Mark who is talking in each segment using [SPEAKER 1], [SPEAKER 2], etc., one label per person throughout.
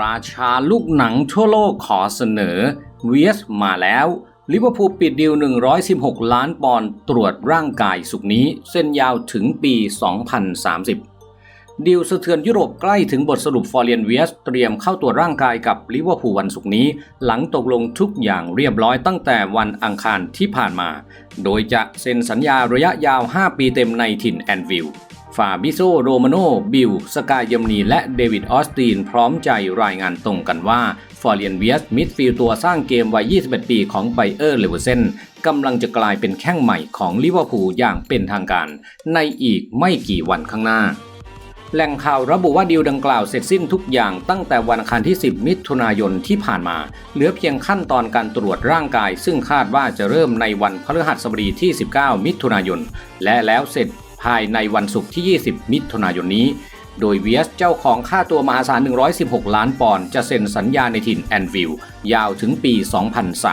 [SPEAKER 1] ราชาลูกหนังทั่วโลกขอเสนอเวียสมาแล้วลิเวอร์พูลปิดดีล 116 ล้านปอนด์ตรวจร่างกายสุกนี้ เส้นยาวถึงปี 2030 ดีลสะเทือนยุโรปใกล้ถึงบทสรุปฟอร์เรียนเวียสเตรียมเข้าตัวจร่างกายกับลิเวอร์พูลวันศุกร์นี้ หลังตกลงทุกอย่างเรียบร้อยตั้งแต่วันอังคารที่ผ่านมา โดยจะเซ็นสัญญาระยะยาว 5 ปีเต็มในถิ่นแอนฟิลด์ ฟาบิโซโรมาโนบิล สกายเยมนี และเดวิดออสตินพร้อมใจรายงานตรงกันว่า ฟอร์เรียนเวียส มิดฟิลตัวสร้างเกมวัย 21 ปีของไบเออร์เลเวอร์เซนกำลังจะกลายเป็นแข้งใหม่ของลิเวอร์พูลอย่างเป็นทางการ ในอีกไม่กี่วันข้างหน้าแหล่งข่าวระบุว่าดีลดังกล่าวเสร็จสิ้นทุกอย่างตั้งแต่วันอังคารที่ 10 มิถุนายนที่ผ่านมา เหลือเพียงขั้นตอนการตรวจร่างกาย ซึ่งคาดว่าจะเริ่มในวันพฤหัสบดีที่ 19 มิถุนายน และแล้วเสร็จ ภายในวันศุกร์ที่ 20 มิถุนายนนี้ โดยเวียสเจ้าของค่าตัวมหาศาล 116 ล้านปอนด์จะเซ็นสัญญาในถิ่นแอนฟิลด์ยาวถึงปี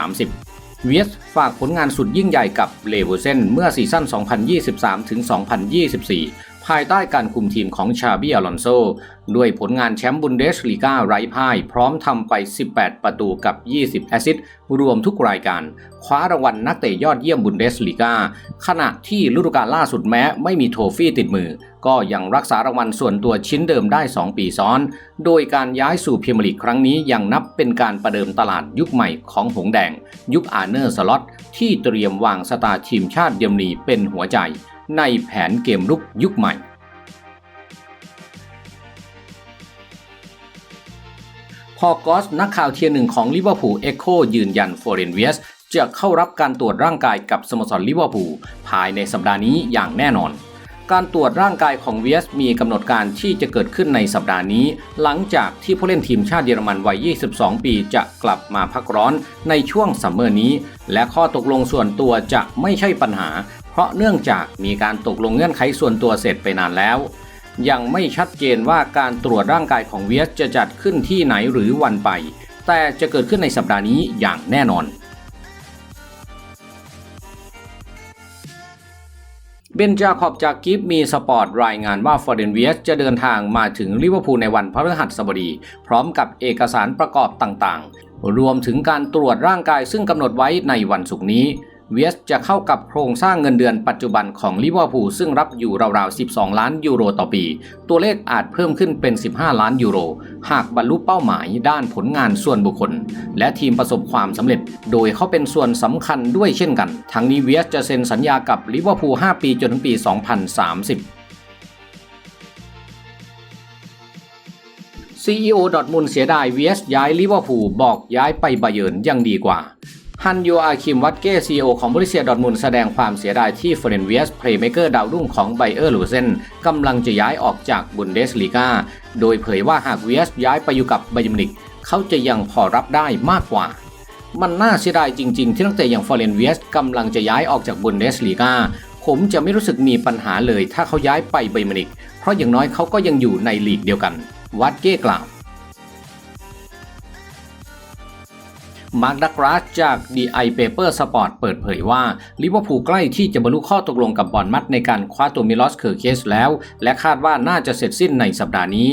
[SPEAKER 1] 2030เวียสฝากผลงานสุดยิ่งใหญ่กับเลเวอร์เซนเมื่อซีซั่น 2023-2024 ภายใต้การคุมทีมของชาบิอลอนโซ ด้วยผลงานแชมป์บุนเดสลีกาไร้พ่าย พร้อมทำไป 18 ประตูกับ 20 แอซิสต์รวมทุกรายการ คว้ารางวัลนักเตะยอดเยี่ยมบุนเดสลีกาขณะที่ฤดูกาลล่าสุดแม้ไม่มีโทฟี่ติดมือ ก็ยังรักษารางวัลส่วนตัวชิ้นเดิมได้ 2 ปีซ้อน โดยการย้ายสู่พรีเมียร์ลีกครั้งนี้ยังนับเป็นการประเดิมตลาดยุคใหม่ของหงแดง ยุคอาเนอร์สล็อตที่เตรียมวางสตาร์ทีมชาติเยอรมนีเป็นหัวใจ ในแผนเกมรุกยุคใหม่ พอกอสนักข่าวเทียร์หนึ่งของลิเวอร์พูลเอ็กโคยืนยันฟอร์เรนเวียสจะเข้ารับการตรวจร่างกายกับสโมสรลิเวอร์พูลภายในสัปดาห์นี้อย่างแน่นอน การตรวจร่างกายของเวียสมีกำหนดการที่จะเกิดขึ้นในสัปดาห์นี้ หลังจากที่ผู้เล่นทีมชาติเยอรมันวัย 22 ปีจะกลับมาพักร้อนในช่วงซัมเมอร์นี้ และข้อตกลงส่วนตัวจะไม่ใช่ปัญหา เพราะเนื่องจากมีการตกลงเงื่อนไขส่วนตัวเสร็จไปนานแล้ว ยังไม่ชัดเจนว่าการตรวจร่างกายของเวียสจะจัดขึ้นที่ไหนหรือวันไป แต่จะเกิดขึ้นในสัปดาห์นี้อย่างแน่นอนเบนจาขอบจากกิฟมีสปอร์ตรายงานว่าฟอร์เดนเวียสจะเดินทางมาถึงลิเวอร์พูลในวันพฤหัสบดี พร้อมกับเอกสารประกอบต่างๆ รวมถึงการตรวจร่างกายซึ่งกำหนดไว้ในวันศุกร์นี้ เวสจะเข้ากับโครงสร้างเงินเดือนปัจจุบันของลิเวอร์พูลซึ่งรับอยู่ราวๆ 12 ล้านยูโรต่อปี ตัวเลขอาจเพิ่มขึ้นเป็น 15 ล้านยูโร หากบรรลุเป้าหมายด้านผลงานส่วนบุคคล และทีมประสบความสำเร็จ โดยเขาเป็นส่วนสำคัญด้วยเช่นกัน ทั้งนี้เวสจะเซ็นสัญญากับลิเวอร์พูล5ปีจนถึงปี 2030 CEO ดอทมุนเสียดายเวียสย้ายลิเวอร์พูลบอกย้ายไปไบเยิร์นยังดีกว่า ฮันโยอาคิมวัตเก้ซีโอของบริเซียดอทมุนแสดงความเสียดายที่เฟรนเวียสเพลย์เมเกอร์ดาวรุ่งของไบเออร์ลูเซนกำลังจะย้ายออกจากบุนเดสลีกาโดยเผยว่าหากเวียสย้ายไปอยู่กับไบยมินิกเขาจะยังพอรับได้มากกว่า มันน่าเสียดายจริงๆ ที่นักเตะอย่างฟอร์เรนเวียสกำลังจะย้ายออกจากบุนเดสลีกาผมจะไม่รู้สึกมีปัญหาเลยถ้าเขาย้ายไปไบยมินิกเพราะอย่างน้อยเขาก็ยังอยู่ในลีกเดียวกัน วัดเก้กล่าว มาร์คดักรัสจาก DI Paper Sport เปิดเผยว่าลิเวอร์พูลใกล้ที่จะบรรลุข้อตกลงกับบอลมัดในการคว้าตัวมิลอสเคอร์เคสแล้ว และคาดว่าน่าจะเสร็จสิ้นในสัปดาห์นี้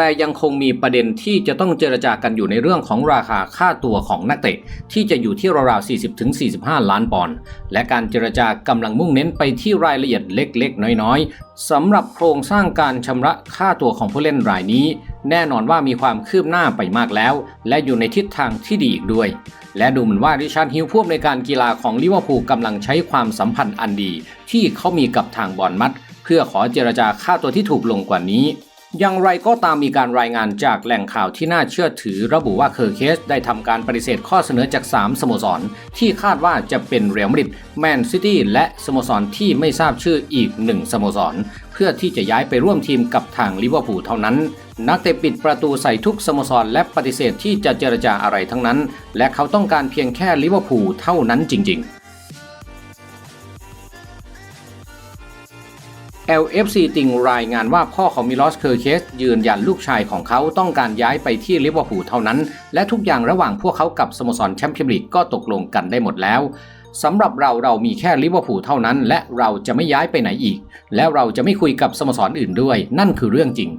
[SPEAKER 1] แต่ยังคงมีประเด็นที่จะต้องเจรจากันอยู่ในเรื่องของราคาค่าตัวของนักเตะ ที่จะอยู่ที่ราวๆ40-45 ล้านปอนด์และการเจรจากำลังมุ่งเน้นไปที่รายละเอียดเล็กๆ น้อยๆสำหรับโครงสร้างการชำระค่าตัวของผู้เล่นรายนี้ แน่นอนว่ามีความคืบหน้าไปมากแล้ว และอยู่ในทิศทางที่ดีอีกด้วย และดูเหมือนว่าริชาร์ดฮิลผู้อำนวยการกีฬาของลิเวอร์พูลกำลังใช้ความสัมพันธ์อันดี ที่เขามีกับทางบอลมัด เพื่อขอเจรจาค่าตัวที่ถูกลงกว่านี้ อย่างไรก็ตามมีการรายงานจากแหล่งข่าวที่น่าเชื่อถือ ระบุว่าเคอร์เคสได้ทำการปฏิเสธข้อเสนอจาก 3 สโมสร ที่คาดว่าจะเป็นเรอัลมาดริดแมนซิตี้และสโมสรที่ไม่ทราบชื่ออีกหนึ่งสโมสร เพื่อที่จะย้ายไปร่วมทีมกับทางลิเวอร์พูลเท่านั้น นักเตะปิดประตูใส่ทุกสโมสร และปฏิเสธที่จะเจรจาอะไรทั้งนั้น และเขาต้องการเพียงแค่ลิเวอร์พูลเท่านั้นจริง ๆ LFC ติงรายงานว่าพ่อของมิลอสเคอร์เคสยืนยันลูกชายของเขาต้องการย้ายไปที่ลิเวอร์พูลเท่านั้น และทุกอย่างระหว่างพวกเขากับสโมสรแชมเปี้ยนลีกก็ตกลงกันได้หมดแล้วสำหรับเราเรามีแค่ลิเวอร์พูลเท่านั้น และเราจะไม่ย้ายไปไหนอีก และเราจะไม่คุยกับสโมสรอื่นด้วย นั่นคือเรื่องจริง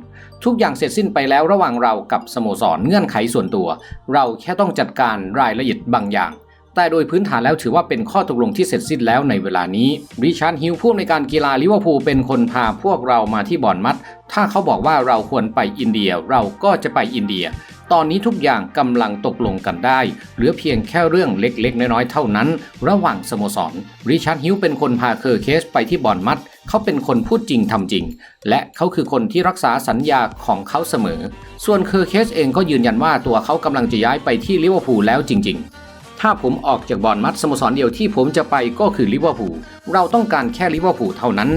[SPEAKER 1] ทุกอย่างเสร็จสิ้นไปแล้วระหว่างเรากับสโมสรเงื่อนไขส่วนตัว เราแค่ต้องจัดการรายละเอียดบางอย่าง แต่โดยพื้นฐานแล้วถือว่าเป็นข้อตกลงที่เสร็จสิ้นแล้วในเวลานี้ริชาร์ดฮิวผู้ในวยการกีฬาลิเวอร์พูลเป็นคนพาพวกเรามาที่บ่อนมัด ถ้าเขาบอกว่าเราควรไปอินเดียเราก็จะไปอินเดีย ตอนนี้ทุกอย่างกำลังตกลงกันได้ เหลือเพียงแค่เรื่องเล็กๆ น้อยๆ เท่านั้น ระหว่างสโมสรริชาร์ดฮิวเป็นคนพาเคอร์เคสไปที่บ่อนมัด เขาเป็นคนพูดจริงทำจริง และเขาคือคนที่รักษาสัญญาของเขาเสมอ ส่วนเคอร์เคสเองก็ยืนยันว่าตัวเขากำลังจะย้ายไปที่ลิเวอร์พูลแล้วจริง ๆ ถ้าผมออกจากบอลมัดสโมสรเดียวที่ผมจะไปก็คือลิเวอร์พูลเราต้องการแค่ลิเวอร์พูลเท่านั้น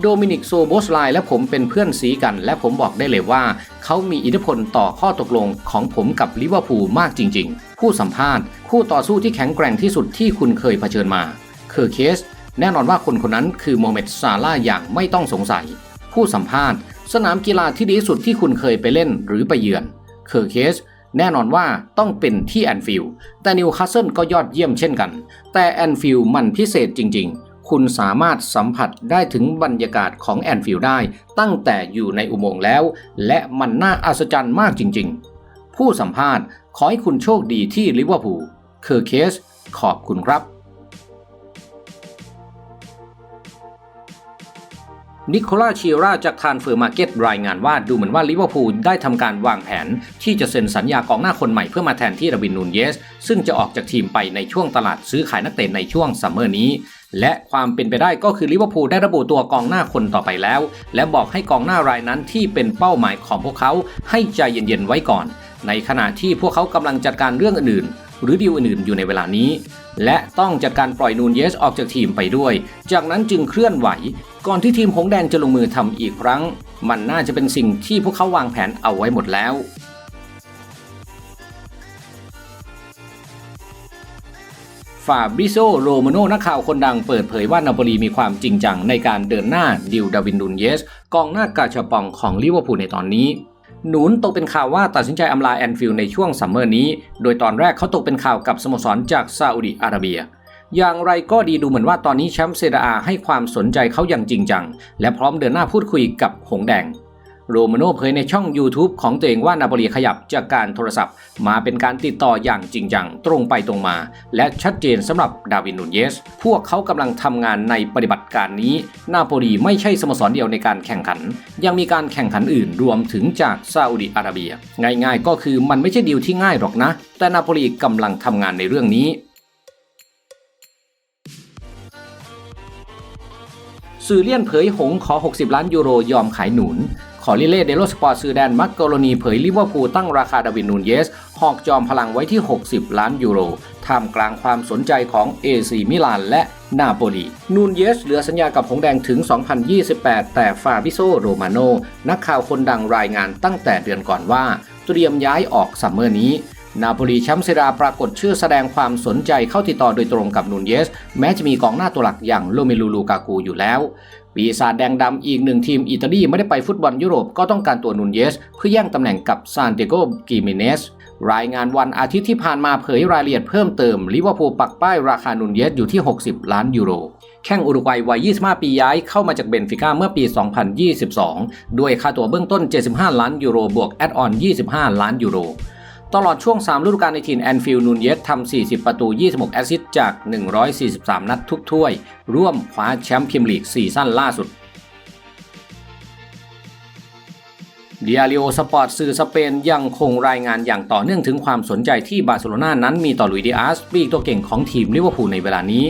[SPEAKER 1] โดมินิกโซโบสไลและผมเป็นเพื่อนสีกัน และผมบอกได้เลยว่า เขามีอิทธิพลต่อข้อตกลงของผมกับลิเวอร์พูลมากจริงๆ ผู้สัมภาษณ์ คู่ต่อสู้ที่แข็งแกร่งที่สุดที่คุณเคยเผชิญมาเคอร์เคส แน่นอนว่าคนคนนั้นคือโมเมดซาลาอย่างไม่ต้องสงสัย ผู้สัมภาษณ์ สนามกีฬาที่ดีที่สุดที่คุณเคยไปเล่นหรือไปเยือนเคอร์เคส แน่นอนว่าต้องเป็นที่แอนฟิลด์แต่นิวคาสเซิลก็ยอดเยี่ยมเช่นกัน แต่แอนฟิลด์มันพิเศษจริง ๆ คุณสามารถสัมผัสได้ถึงบรรยากาศของแอนฟิลด์ได้ ตั้งแต่อยู่ในอุโมงค์แล้ว และมันน่าอัศจรรย์มากจริง ๆ ผู้สัมภาษณ์ขอให้คุณโชคดีที่ลิเวอร์พูลเคอร์เคสขอบคุณครับ นิโคลาชิราจากทานเฟอร์มาร์เก็ตรายงานว่าดูเหมือนว่าลิเวอร์พูลได้ทำการวางแผน ที่จะเซ็นสัญญากองหน้าคนใหม่เพื่อมาแทนที่ดาวินนูนเยส ซึ่งจะออกจากทีมไปในช่วงตลาดซื้อขายนักเตะในช่วงซัมเมอร์นี้ และความเป็นไปได้ก็คือลิเวอร์พูลได้ระบุตัวกองหน้าคนต่อไปแล้ว และบอกให้กองหน้ารายนั้นที่เป็นเป้าหมายของพวกเขาให้ใจเย็นๆไว้ก่อน ในขณะที่พวกเขากำลังจัดการเรื่องอื่นหรือดีลอื่นๆอยู่ในเวลานี้ และต้องจัดการปล่อยนูนเยสออกจากทีมไปด้วย จากนั้นจึงเคลื่อนไหว ก่อนที่ทีมหงแดงจะลงมือทำอีกครั้ง มันน่าจะเป็นสิ่งที่พวกเขาวางแผนเอาไว้หมดแล้วฟาบริโซโรมาโนนักข่าวคนดังเปิดเผยว่านาโปลีมีความจริงจังในการเดินหน้าดิวดาวินดุนเยส กองหน้ากาชาปองของลิเวอร์พูลในตอนนี้ หนุนตกเป็นข่าวว่าตัดสินใจอำลาแอนฟิลด์ในช่วงซัมเมอร์นี้ โดยตอนแรกเขาตกเป็นข่าวกับสโมสรจากซาอุดิอาระเบีย อย่างไรก็ดีดูเหมือนว่าตอนนี้แชมป์เซดาอาให้ความสนใจเขาอย่างจริงจัง และพร้อมเดินหน้าพูดคุยกับหงแดง โรมาโนเผยในช่อง YouTube ของตัวเองว่านาโปลีขยับจากการโทรศัพท์ มาเป็นการติดต่ออย่างจริงจัง ตรงไปตรงมา และชัดเจนสำหรับดาวินนูนเยส พวกเขากำลังทำงานในปฏิบัติการนี้ นาโปลีไม่ใช่สโมสรเดียวในการแข่งขัน ยังมีการแข่งขันอื่นรวมถึงจากซาอุดิอาระเบีย ง่ายๆ ก็คือมันไม่ใช่ดีลที่ง่ายหรอกนะ แต่นาโปลีกำลังทำงานในเรื่องนี้ สื่อเลี่ยนเผยหงขอ 60 ล้านยูโรยอมขายหนุน ขอลิเล่เดโลสปอร์ตสื่อแดนมักกรณีเผยลิเวอร์พูลตั้งราคาดาวินนูนเยส หอกจอมพลังไว้ที่ 60 ล้านยูโรท่ามกลางความสนใจของเอซีมิลานและนาโปลี นูนเยสเหลือสัญญากับหงแดงถึง 2028 แต่ฟาบิโซโรมาโนนักข่าวคนดังรายงานตั้งแต่เดือนก่อนว่า เตรียมย้ายออกซัมเมอร์นี้ นาโปลีแชมป์เซราปรากฏชื่อแสดงความสนใจเข้าติดต่อโดยตรงกับนูนเยส แม้จะมีกองหน้าตัวหลักอย่างโลเมลูลูกากูอยู่แล้ว ปีศาจแดงดำอีกหนึ่งทีมอิตาลีไม่ได้ไปฟุตบอลยุโรปก็ต้องการตัวนูนเยส เพื่อแย่งตำแหน่งกับซานเตโกกิเมเนสรายงานวันอาทิตย์ที่ผ่านมาเผยรายละเอียดเพิ่มเติมลิเวอร์พูลปักป้ายราคานูนเยสอยู่ที่ 60 ล้านยูโร แข้งอุรุกวัยวัย 25 ปีย้ายเข้ามาจากเบนฟิก้าเมื่อปี 2022 ด้วยค่าตัวเบื้องต้น 75 ล้านยูโรบวกแอดออน 25 ล้านยูโร ตลอดช่วง 3 ฤดูกาลในทีมแอนฟิลด์นูนเยสทำ 40 ประตู 26 แอสซิสต์จาก 143 นัดทุกถ้วย ร่วมคว้าแชมป์พรีเมียร์ลีกซีซั่นล่าสุดเดียริโอสปอร์ตสื่อสเปนยังคงรายงานอย่างต่อเนื่องถึงความสนใจที่บาร์เซโลนานั้นมีต่อลุยดิอาสปีกตัวเก่งของทีมลิเวอร์พูลในเวลานี้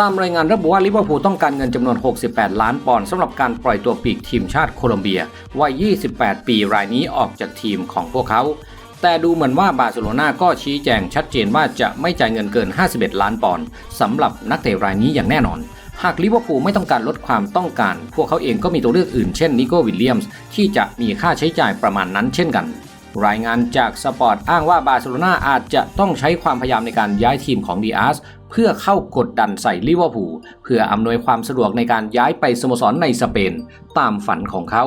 [SPEAKER 1] ตามรายงานระบุว่าลิเวอร์พูลต้องการเงินจำนวน 68 ล้านปอนด์สำหรับการปล่อยตัวปีกทีมชาติโคลอมเบียวัย 28 ปีรายนี้ออกจากทีมของพวกเขา แต่ดูเหมือนว่าบาร์เซโลนาก็ชี้แจงชัดเจนว่าจะไม่จ่ายเงินเกิน 51 ล้านปอนด์สำหรับนักเตะรายนี้อย่างแน่นอน หากลิเวอร์พูลไม่ต้องการลดความต้องการ พวกเขาเองก็มีตัวเลือกอื่นเช่นนิโก้วิลเลียมส์ที่จะมีค่าใช้จ่ายประมาณนั้นเช่นกัน รายงานจากสปอร์ตอ้างว่าบาร์เซโลนาอาจจะต้องใช้ความพยายามในการย้ายทีมของดีอาร์สเพื่อเข้ากดดันใส่ลิเวอร์พูลเพื่ออำนวยความสะดวกในการย้ายไปสโมสรในสเปน ตามฝันของเขา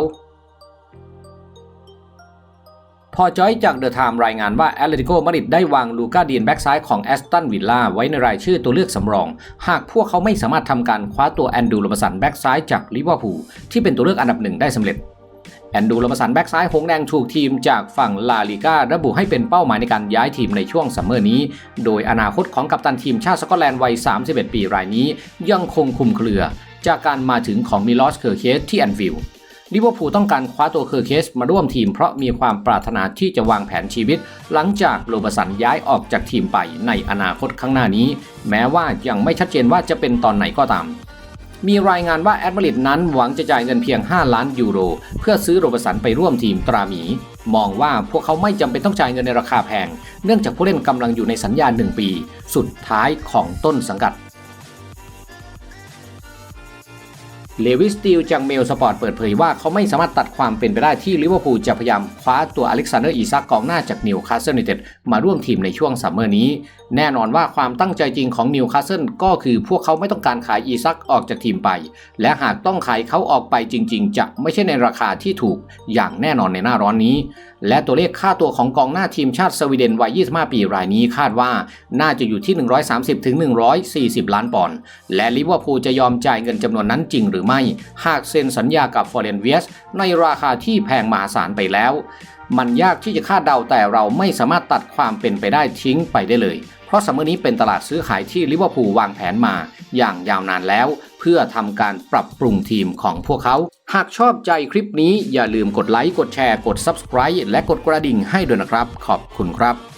[SPEAKER 1] พอจอยจากเดอะไทม์รายงานว่าแอตเลติโกมาดริดได้วางลูกาเดียนแบ็กซ้ายของแอสตันวิลล่าไว้ในรายชื่อตัวเลือกสำรอง หากพวกเขาไม่สามารถทำการคว้าตัวแอนดูโรมสันแบ็กซ้ายจากลิเวอร์พูลที่เป็นตัวเลือกอันดับหนึ่งได้สำเร็จแอนดูโรมสันแบ็กซ้ายหงแดงถูกทีมจากฝั่งลาลิการะบุให้เป็นเป้าหมายในการย้ายทีมในช่วงซัมเมอร์นี้ โดยอนาคตของกัปตันทีมชาติสกอตแลนด์วัย 31 ปีรายนี้ ยังคงคุมเครือ จากการมาถึงของมิลอสเคอร์เคสที่แอนฟิลด์ ลิเวอร์พูลต้องการคว้าตัวเคอร์เคสมาร่วมทีมเพราะมีความปรารถนาที่จะวางแผนชีวิต หลังจากโรบสันย้ายออกจากทีมไปในอนาคตข้างหน้านี้ แม้ว่ายังไม่ชัดเจนว่าจะเป็นตอนไหนก็ตามมีรายงานว่าแอดมาริดนั้นหวังจะจ่ายเงินเพียง 5 ล้านยูโร เพื่อซื้อโรบสันไปร่วมทีมตราหมี มองว่าพวกเขาไม่จำเป็นต้องจ่ายเงินในราคาแพง เนื่องจากผู้เล่นกำลังอยู่ในสัญญา 1 ปี สุดท้ายของต้นสังกัด เลวิสติลจากเมลสปอร์ตเปิดเผยว่าเขาไม่สามารถตัดความเป็นไปได้ที่ลิเวอร์พูลจะพยายามคว้าตัวอเล็กซานเดอร์อีซักกองหน้าจากนิวคาสเซิลยูไนเต็ดมาร่วมทีมในช่วงซัมเมอร์นี้ แน่นอนว่าความตั้งใจจริงของนิวคาสเซิลก็คือพวกเขาไม่ต้องการขายอีซักออกจากทีมไป และหากต้องขายเขาออกไปจริง ๆ จะไม่ใช่ในราคาที่ถูกอย่างแน่นอนในหน้าร้อนนี้ และตัวเลขค่าตัวของกองหน้าทีมชาติสวีเดนวัย 25 ปีรายนี้คาดว่าน่าจะอยู่ที่ 130-140 ล้านปอนด์และลิเวอร์พูลจะยอมจ่ายเงินจำนวนนั้นจริงหรือไม่ หากเซ็นสัญญากับฟอร์เรนเวียสในราคาที่แพงมหาศาลไปแล้ว มันยากที่จะคาดเดาแต่เราไม่สามารถตัดความเป็นไปได้ทิ้งไปได้เลย เพราะซัมมานี้เป็นตลาดซื้อขายที่ลิเวอร์พูลวางแผนมาอย่างยาวนานแล้ว เพื่อทำการปรับปรุงทีมของพวกเขา หากชอบใจคลิปนี้อย่าลืมกดไลค์กดแชร์กด Subscribe และกดกระดิ่งให้ด้วยนะครับ ขอบคุณครับ